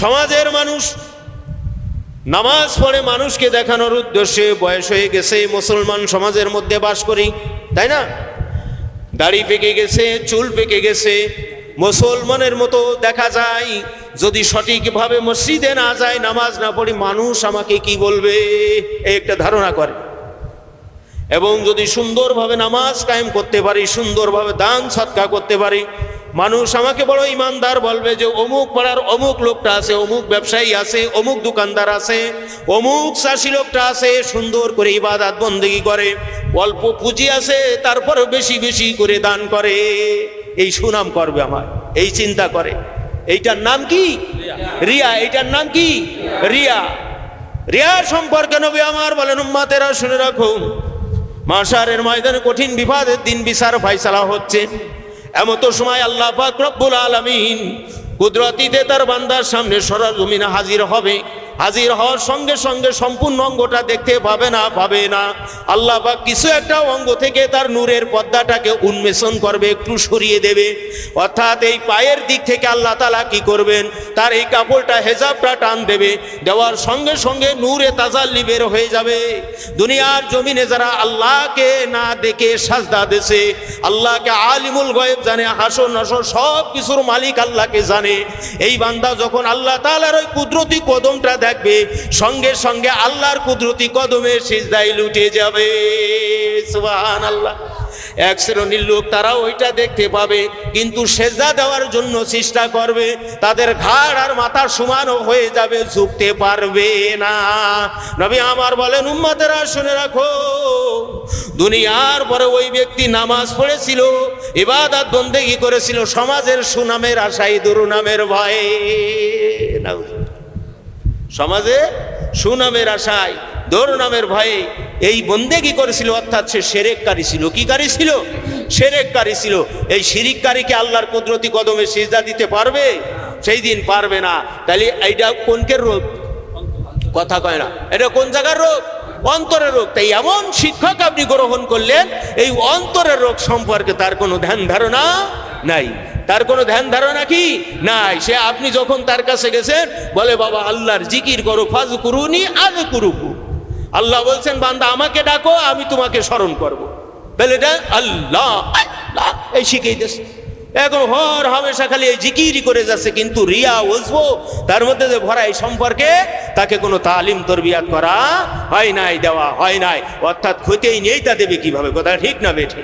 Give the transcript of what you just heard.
সমাজের মানুষ, নামাজ পড়ে মানুষকে দেখানোর উদ্দেশ্যে বয়স হয়ে গেছে, মুসলমান সমাজের মধ্যে বাস করি, তাই না? দাড়ি পেকে গেছে, চুল পেকে গেছে, মুসলমানের মতো দেখা যায়, যদি সঠিকভাবে মসজিদে না যায়, নামাজ না পড়ি, মানুষ আমাকে কি বলবে? একটা ধারণা করে। এবং যদি সুন্দরভাবে নামাজ কায়েম করতে পারি, সুন্দরভাবে দান সৎকা করতে পারি মানুষ আমাকে বড় ইমানদার বলবে যে অমুক পাড়ার অমুক লোকটা আছে, অমুক ব্যবসায়ী আছে, অমুক দোকানদার আছে, অমুক চাষি লোকটা আছে, সুন্দর করে ইবাদাত বন্দেগি করে, অল্প পুঁজি আছে তারপরে বেশি বেশি করে দান করে। এই সুনাম করবে আমার, এই চিন্তা করে। এইটার নাম কি? রিয়া। এইটার নাম কি? রিয়া। রিয়া সম্পর্কে নবী আমার বলেন, উম্মাতেরা শুনে রাখুন মাসারের ময়দানে কঠিন বিবাদের দিন বিচার ফাইসালা হচ্ছে। এমত সময় আল্লাহ পাক রব্বুল আলামিন কুদরতিতে তার বান্দার সামনে সরার জমিনে হাজির হবে। হাজির হওয়ার সঙ্গে সঙ্গে সম্পূর্ণ অঙ্গটা দেখতে পাবে না পাবে না। আল্লাহ বা কিছু একটা অঙ্গ থেকে তার নূরের পর্দাটাকে উন্মেষণ করবে, একটু সরিয়ে দেবে। অর্থাৎ এই পায়ের দিক থেকে আল্লাহ তালা কি করবেন? তার এই কাপড়টা, হেজাবটা টান দেবে। দেওয়ার সঙ্গে সঙ্গে নূরে তাজাল্লি বের হয়ে যাবে। দুনিয়ার জমিনে যারা আল্লাহকে না দেখে সাজদা দেশে আল্লাহকে আলিমুল গয়েব জানে, হাসর নাসর সব কিছুর মালিক আল্লাহকে জানে। এই বান্দা যখন আল্লাহ তালার ওই কুদরতি কদমটা দেখবে সঙ্গে সঙ্গে আল্লাহর কুদরতি কদমে সিজদাই লুটে যাবে। সুবহান আল্লাহ এক শ্রেণির লোক তারা ওইটা দেখতে পাবে, কিন্তু সেজদা দেওয়ার জন্য চেষ্টা করবে, তাদের ঘাড় আর মাথা সমানও হয়ে যাবে, ঝুঁকতে পারবে না। নবী আমার বলেন, উম্মাতেরা শুনে রাখো, দুনিয়ার পরে ওই ব্যক্তি নামাজ পড়েছিল, ইবাদত বন্দেগি করেছিল, সমাজের সুনামের আশাই দুরুনামের ভয়ে। সমাজে সুনামের আশায় দৌড় নামের ভয়ে এই বন্দে বন্দেগি করেছিল, অর্থাৎ সে সেরেককারী ছিল। কি কারি ছিল? সেরেককারী ছিল। এই শিরিককারীকে আল্লাহর কুদরতি কদমে সিজদা দিতে পারবে? সেই দিন পারবে না। তাহলে এইটা কোনকের রোগ? কথা কয় না। এটা কোন জায়গার রোগ? অন্তরের রোগ। তাই এমন শিক্ষক আপনি গ্রহণ করলেন, এই অন্তরের রোগ সম্পর্কে তার কোনো ধ্যান, ধারণা নাই। তার কোনো ধ্যান ধারণা কি? নাই। সে আপনি যখন তার কাছে গেছেন, বলে, বাবা, আল্লাহর জিকির করো ফাজ কুরুনি আজ কুরুকু আল্লাহ বলছেন, বান্দা, আমাকে ডাকো, আমি তোমাকে স্মরণ করব। আল্লাহ আল্লাহ, এই শিখেই দিয়েছে এখন হর হামেশা খালি এই জিকিরি করে যাচ্ছে, কিন্তু রিয়া, ওজবো, তার মধ্যে যে ভরা এই সম্পর্কে তাকে কোনো তালিম, তরবিয়াত করা হয় নাই, দেওয়া হয় নাই। অর্থাৎ ক্ষতিই নেই তা দেবে কীভাবে? কথা ঠিক না বেঠে